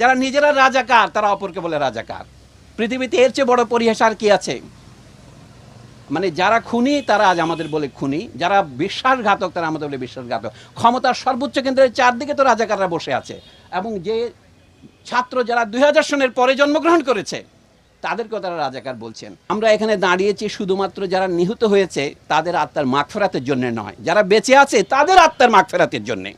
যারা নিজেরা রাজাকার, তারা অপরকে বলে রাজাকার। পৃথিবীতে এর চেয়ে বড় পরিহাস আর কি আছে? মানে যারা খুনি, তারা আজ আমাদের বলে খুনি। যারা বিশ্বাসঘাতক, তারা আমাদের বলে বিশ্বাসঘাতক। ক্ষমতার সর্বোচ্চ কেন্দ্রের চারদিকে তো রাজাকাররা বসে আছে। এবং যে ছাত্র যারা দুই হাজার সনের পরে জন্মগ্রহণ করেছে, তাদেরকেও তারা রাজাকার বলছেন। আমরা এখানে দাঁড়িয়েছি শুধুমাত্র যারা নিহত হয়েছে, তাদের আত্মার মাগফেরাতের জন্য নয়। যারা বেঁচে আছে, তাদের আত্মার মাখ ফেরাতের জন্যে।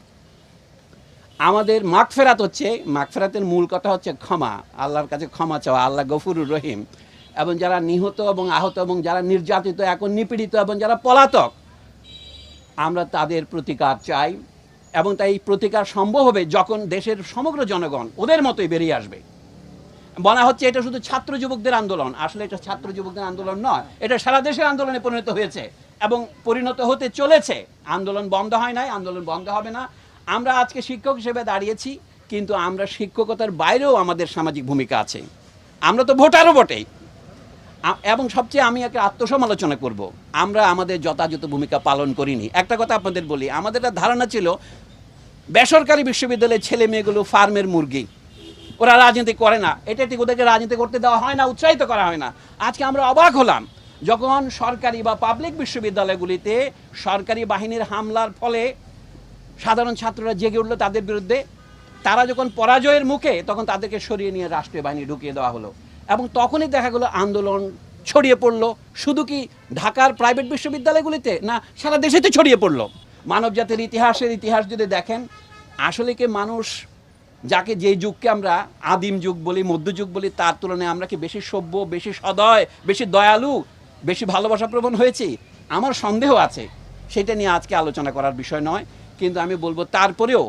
আমাদের মাগফেরাত হচ্ছে মাগফেরাতের মূল কথা হচ্ছে ক্ষমা, আল্লাহর কাছে ক্ষমা চাওয়া, আল্লাহ গফুরুর রহিম। এবং যারা নিহত এবং আহত এবং যারা নির্যাতিত, এখন নিপীড়িত এবং যারা পলাতক, আমরা তাদের প্রতিকার চাই। এবং তাই প্রতিকার সম্ভব হবে যখন দেশের সমগ্র জনগণ ওদের মতোই বেরিয়ে আসবে। বলা হচ্ছে এটা শুধু ছাত্র যুবকদের আন্দোলন। আসলে এটা ছাত্র যুবকদের আন্দোলন নয়, এটা সারা দেশের আন্দোলনে পরিণত হয়েছে এবং পরিণত হতে চলেছে। আন্দোলন বন্ধ হয় নাই, আন্দোলন বন্ধ হবে না। আমরা আজকে শিক্ষক হিসেবে দাঁড়িয়েছি, কিন্তু আমরা শিক্ষকতার বাইরেও আমাদের সামাজিক ভূমিকা আছে। আমরা তো ভোটারও বটেই। এবং সবচেয়ে আমি একটা আত্মসমালোচনা করব। আমরা আমাদের যথাযথ ভূমিকা পালন করিনি। একটা কথা আপনাদের বলি, আমাদের ধারণা ছিল, বেসরকারি বিশ্ববিদ্যালয়ের ছেলে মেয়েগুলো ফার্মের মুরগি। ওরা রাজনীতি করে না। এটা ঠিক ওদেরকে রাজনীতি করতে দেওয়া হয় না, উৎসাহিত করা হয় না। আজকে আমরা অবাক হলাম, যখন সরকারি বা পাবলিক বিশ্ববিদ্যালয়গুলিতে সরকারি বাহিনীর হামলার ফলে সাধারণ ছাত্ররা জেগে উঠল তাদের বিরুদ্ধে। তারা যখন পরাজয়ের মুখে তখন তাদেরকে সরিয়ে নিয়ে রাষ্ট্রীয় বাহিনী ঢুকিয়ে দেওয়া হলো। এবং তখনই দেখা গেলো আন্দোলন ছড়িয়ে পড়ল। শুধু কি ঢাকার প্রাইভেট বিশ্ববিদ্যালয়গুলিতে না, সারা দেশেতে ছড়িয়ে পড়ল। মানব জাতির ইতিহাসের ইতিহাস যদি দেখেন, আসলে কি মানুষ যাকে যে যুগকে আমরা আদিম যুগ বলি মধ্যযুগ বলি, তার তুলনায় আমরা কি বেশি সভ্য, বেশি সদয়, বেশি দয়ালু, বেশি ভালোবাসা প্রবণ হয়েছি? আমার সন্দেহ আছে। সেটা নিয়ে আজকে আলোচনা করার বিষয় নয়। কিন্তু আমি বলব তারপরেও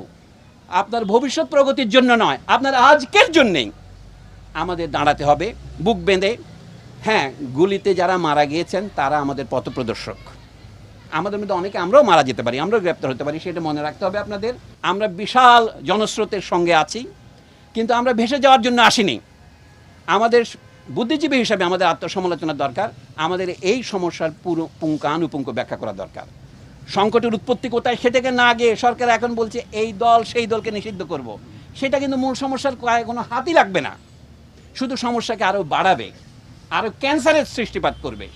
আপনার ভবিষ্যৎ প্রগতির জন্য নয়, আপনার আজকের জন্যেই আমাদের দাঁড়াতে হবে, বুক বেঁধে। হ্যাঁ গুলিতে যারা মারা গিয়েছেন, তারা আমাদের পথপ্রদর্শক। আমাদের মধ্যে অনেকে আমরাও মারা যেতে পারি, আমরাও গ্রেপ্তার হতে পারি, সেটা মনে রাখতে হবে আপনাদের। আমরা বিশাল জনস্রোতের সঙ্গে আছি, কিন্তু আমরা ভেসে যাওয়ার জন্য আসিনি। আমাদের বুদ্ধিজীবী হিসাবে আমাদের আত্মসমালোচনা দরকার, আমাদের এই সমস্যার পুরো পুঙ্খানুপুঙ্খ ব্যাখ্যা করা দরকার। সংকটের উৎপত্তি কোথায় সেটাকে না গিয়ে সরকার এখন বলছে, এই দল সেই দলকে নিষিদ্ধ করব। সেটা কিন্তু মূল সমস্যার কোনো হাতই লাগবে না। শুধু সমস্যাকে আরও বাড়াবে আরও ক্যান্সারের সৃষ্টিপাত করবে।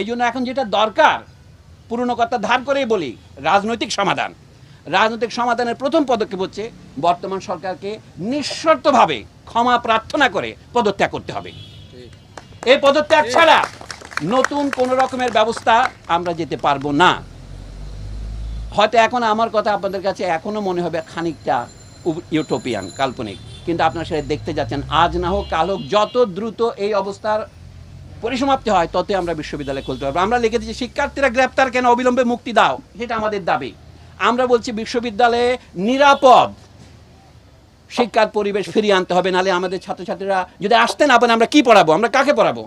এই জন্য এখন যেটা দরকার, পুরনো কথা ধার করেই বলি, রাজনৈতিক সমাধান। রাজনৈতিক সমাধানের প্রথম পদক্ষেপ হচ্ছে, বর্তমান সরকারকে নিঃশর্তভাবে ক্ষমা প্রার্থনা করে পদত্যাগ করতে হবে। এই পদত্যাগ ছাড়া নতুন কোনো রকমের ব্যবস্থা আমরা যেতে পারব না। হয়তো এখন আমার কথা আপনাদের কাছে এখনও মনে হবে খানিকটা ইউটোপিয়ান কাল্পনিক। কিন্তু আপনারা সেটা দেখতে যাচ্ছেন। আজ না হোক, কাল হোক, যত দ্রুত এই অবস্থার পরিসমাপ্তি হয়, ততই আমরা বিশ্ববিদ্যালয় খুলতে পারব। আমরা লিখে দিচ্ছি শিক্ষার্থীরা গ্রেপ্তার কেন? অবিলম্বে মুক্তি দাও। সেটা আমাদের দাবি। আমরা বলছি, বিশ্ববিদ্যালয়ে নিরাপদ শিক্ষার পরিবেশ ফিরিয়ে আনতে হবে। নাহলে আমাদের ছাত্রছাত্রীরা যদি আসতে না পারে, আমরা কি পড়াবো? আমরা কাকে পড়াবো?